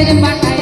terima kasih.